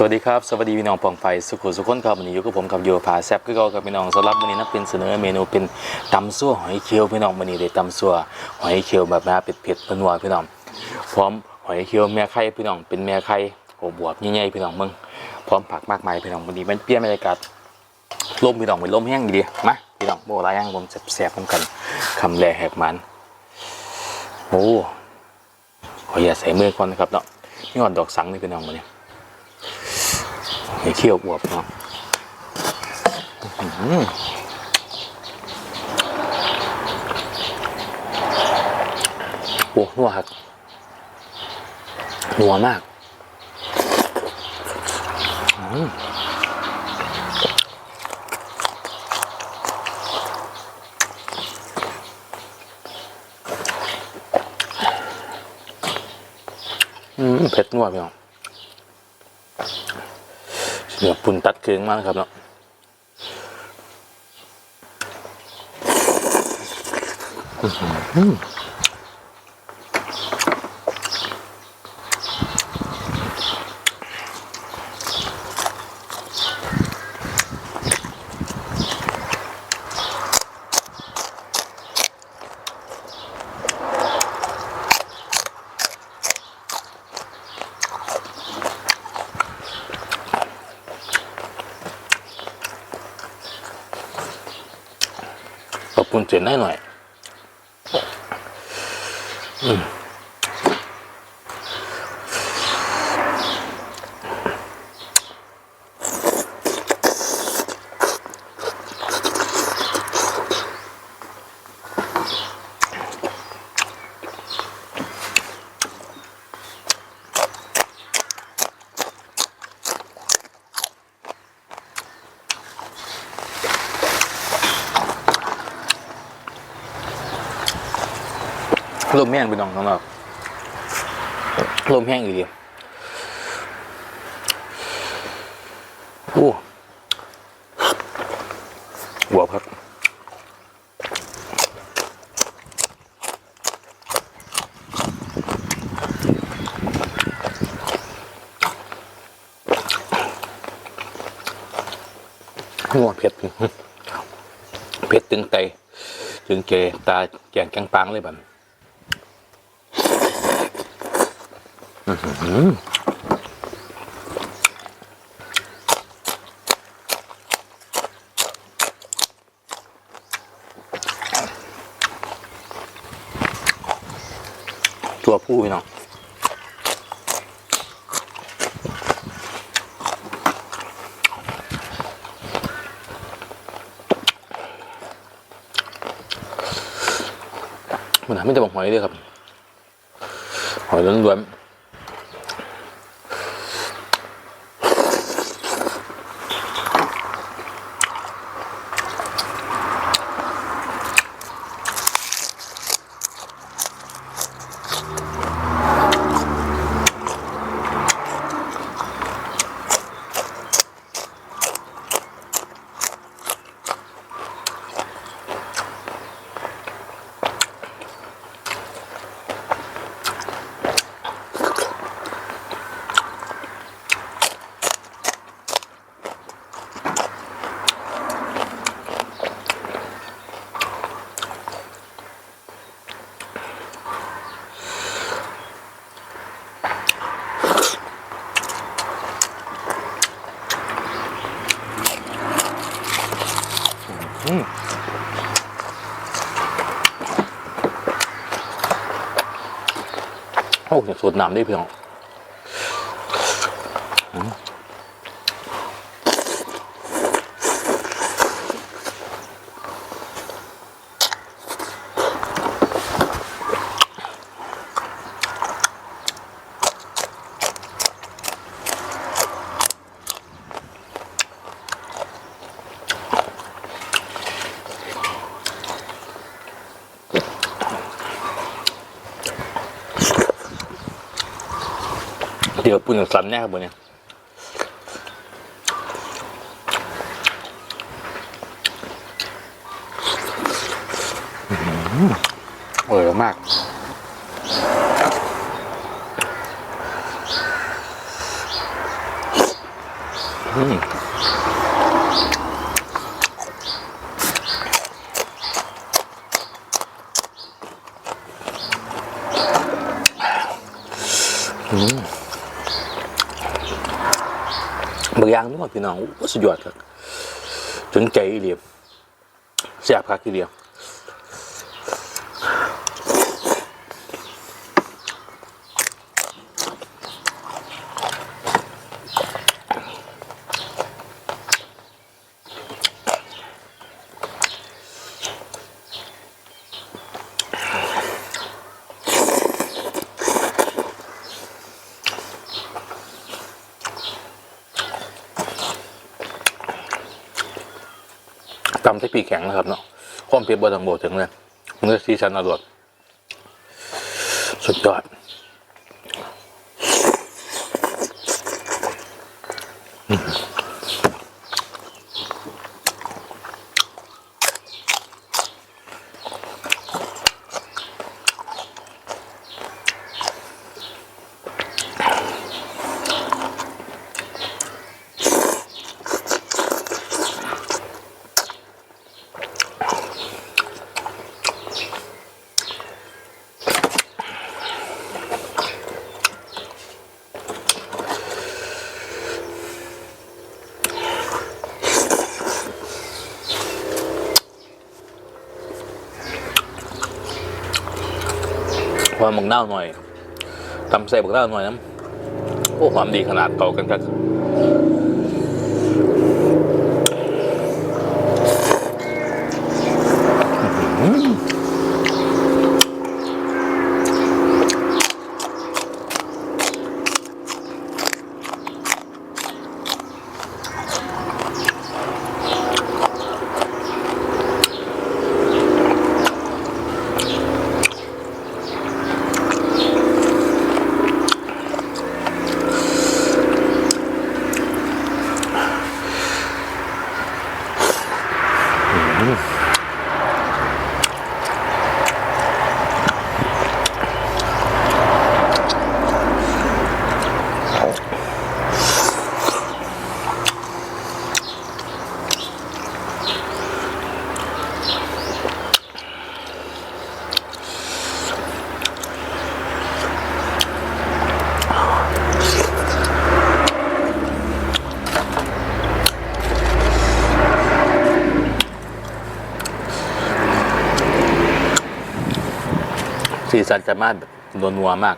สวัสดีครับ สวัสดีพี่น้องปองไฟสุขุสุขคนครับวันนี้อยู่กับผมกับโยผาแซบก็ก็กับพี่น้องสำหรับวันนี้นะเป็นเสนอเมนูเป็นตำซั่วหอยเคียวพี่น้องวันนี้ได้ตำซั่วหอยเคียวแบบน้าเผ็ดนัวพี่น้องพร้อมหอยเคียวแม่ไข่พี่น้องเป็นแม่ไข่โอบวบใหญ่ๆพี่น้องมึงพร้อมผักมากมายพี่น้องวันนี้มันเปรี้ยวบรรยากาศลมพี่น้องเป็นลมแห้งดีๆมาพี่น้องโบราณย่างผมแซบๆพร้อมกันคำแรกแหกมันโอ้ขออย่าใส่มือก่อนนะครับเนาะนี่ก่อนดอกสังนี่พี่น้องวันนี้ เคี่ยวอวบเนาะอื้อหือโอ้นัวครับนัวมากอืมอืมเผ็ดนัวพี่น้อง เนื้อปุ่นตัดเคืองมากครับเนาะอืม หือขอบคุณเจนได้หน่อย อืม ลมแห้งไปน้องข้างนลมแห้งอยู่ดีโอ้หัวครับหัวเผ็ดเผ็ดตึงไตถึงเกตาแกงแกงปังเลยบันอื้อหือ ตัวผู้พี่น้องมันหาไม่จะบอกหอยเลยครับ หอยล้วนๆ โอ้ยสูตรน้ำได้เพียง เดี๋ยวปุ่นสันแน่ครับบนเนี่ยอื้อหืออร่อยมากออืม บางอย่างนี่ว่าพี่น้องสุดยอดครับจนใจอีเดียมแสบครับอีเดียม ตำใส่ปีกแข็งนะครับเนาะความเผ็ดบะตังโบถึงเลยเนื้อซีชันอร่อยสุดยอดอืม ว่ามังเน่าวหน่อยตำใส่บักเน่าวหน่อยนะโอ้ความดีขนาดเก่ากันครับ สีสันจะมาแบบนัวๆมาก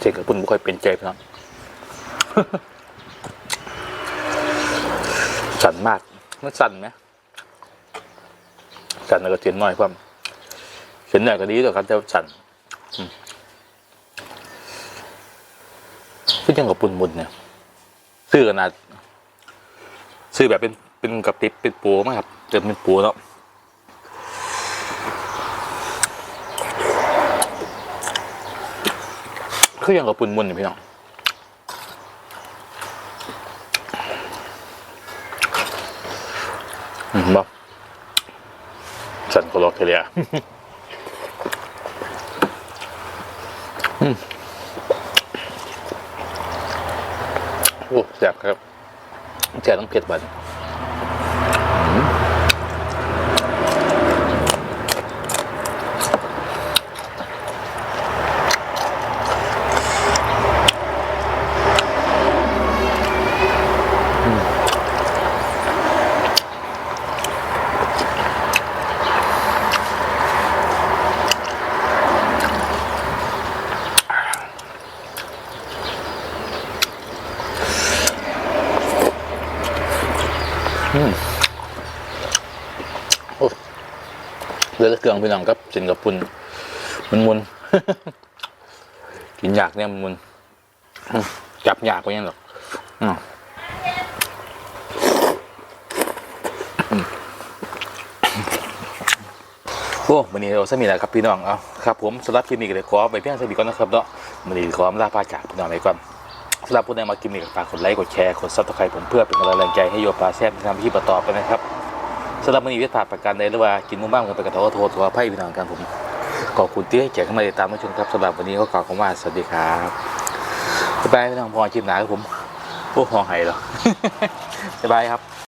เจ๊กับปุ่นไม่ค่อยเป็นใจพี่น้อง สั่นมาก มันสั่นไหมสั่นแล้วก็เทียนน้อยความเขียนหน่อยก็ดีแต่ครับแต่สั่นอืมก็ยังกับปุ่นมุนเนี่ยซื้อขนาดซื้อแบบเป็นเป็นกับติดเป็นปูมั้งครับเต็มเป็นปูแล้วคือยังกับปุ่นมุนอยู่พี่น้อง อืมบ่ สันโคโลเคเลียอืมโอ้แสบครับแสบต้องเผ็ดบัน ลือเครื่องพี่น้องครับสินกับปุ่นมันมุนกินยากเนี่ยมันมุนจับยากไปยังหรอกอืมอืมโอ้วันนี้เราสมีแล้วครับพี่น้อง เอาครับผมสำหรับคลิปนี้ก็เลยขอไปเพียงเท่านี้ก่อนนะครับเนาะวันนี้ขอลาพาจากพี่น้องไปก่อนสำหรับผู้ใดมาคลิปนี้ก็ฝากกดไลค์ กดแชร์ กดซับสไครต์ผมเพื่อเป็นกำลังใจให้โยปลาแซ่บในทำที่ประต่อไปนะครับ สำหรับมันนี้วทผ่าประกันใดหรือว่ากินมุ่งบ้างกันไปกระทบโทษตัวไพ่พี่น้องกันผมขอบคุณที่ให้แจกเข้ามาติดตามมาชมครับสำหรับวันนี้ก็กล่าวคำว่าสวัสดีครับบ๊ายบายพี่น้องพอชิมหนาครับผมโอ้หอไห่เหรอ บ๊ายบายครับ